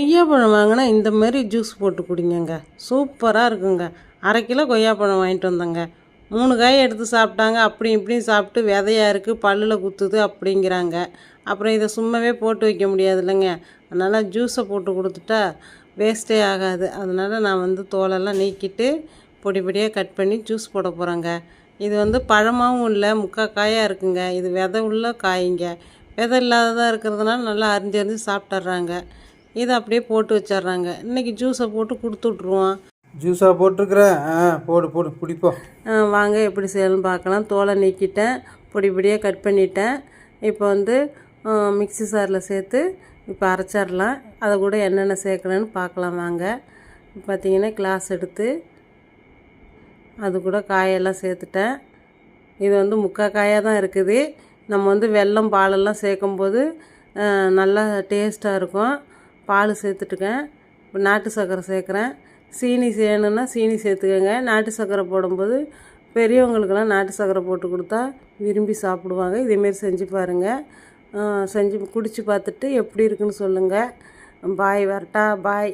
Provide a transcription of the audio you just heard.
கொய்யாப்பழம் வாங்கினா இந்த மாதிரி ஜூஸ் போட்டு குடிங்கங்க. சூப்பராக இருக்குங்க. அரை கிலோ கொய்யாப்பழம் வாங்கிட்டு வந்தேங்க. மூணு காய் எடுத்து சாப்பிட்டாங்க. அப்படி இப்படியும் சாப்பிட்டு விதையாக இருக்குது பல்லில் குத்துது அப்படிங்கிறாங்க. அப்புறம் இதை சும்மாவே போட்டு வைக்க முடியாது இல்லைங்க அதனால் ஜூஸை போட்டு கொடுத்துட்டா வேஸ்ட்டே ஆகாது. அதனால் நான் வந்து தோலெல்லாம் நீக்கிட்டு பொடி பொடியாக கட் பண்ணி ஜூஸ் போட போகிறேங்க இது வந்து பழமாகவும் இல்லை. முக்கா காயாக இருக்குங்க. இது விதை உள்ள காய்ங்க. விதை இல்லாததாக இருக்கிறதுனால நல்லா அரிஞ்சு அரிஞ்சு சாப்பிட்டுறாங்க. இதை அப்படியே போட்டு வச்சிட்றாங்க. இன்றைக்கி ஜூஸை போட்டு கொடுத்து விட்ருவோம் ஜூஸாக போட்டிருக்கிற ஆ போடு போடு பிடிப்போம் வாங்க எப்படி செய்யணும்னு பார்க்கலாம். தோலை நீக்கிட்டேன். பொடி பொடியாக கட் பண்ணிட்டேன். இப்போ வந்து ஆ, மிக்ஸி சாரில் சேர்த்து இப்போ அரைச்சிடலாம். அதை கூட என்னென்ன சேர்க்கணுன்னு பார்க்கலாம் வாங்க. பார்த்தீங்கன்னா கிளாஸ் எடுத்து அது கூட காயெல்லாம் சேர்த்துட்டேன். இது வந்து முக்கால் காயாக தான் இருக்குது. நம்ம வந்து வெல்லம் பாலெல்லாம் சேர்க்கும்போது நல்லா டேஸ்ட்டாக இருக்கும். பால் சேர்த்துட்டுக்கேன். இப்போ நாட்டு சர்க்கரை சேர்க்குறேன். சீனி வேணும்னா சீனி சேர்த்துக்கோங்க. நாட்டு சர்க்கரை போடும்போது பெரியவங்களுக்கெல்லாம் நாட்டு சர்க்கரை போட்டு கொடுத்தா விரும்பி சாப்பிடுவாங்க. இதேமாரி செஞ்சு பாருங்கள் செஞ்சு குடிச்சு பார்த்துட்டு எப்படி இருக்குன்னு சொல்லுங்கள் பாய் வரட்டா பாய்.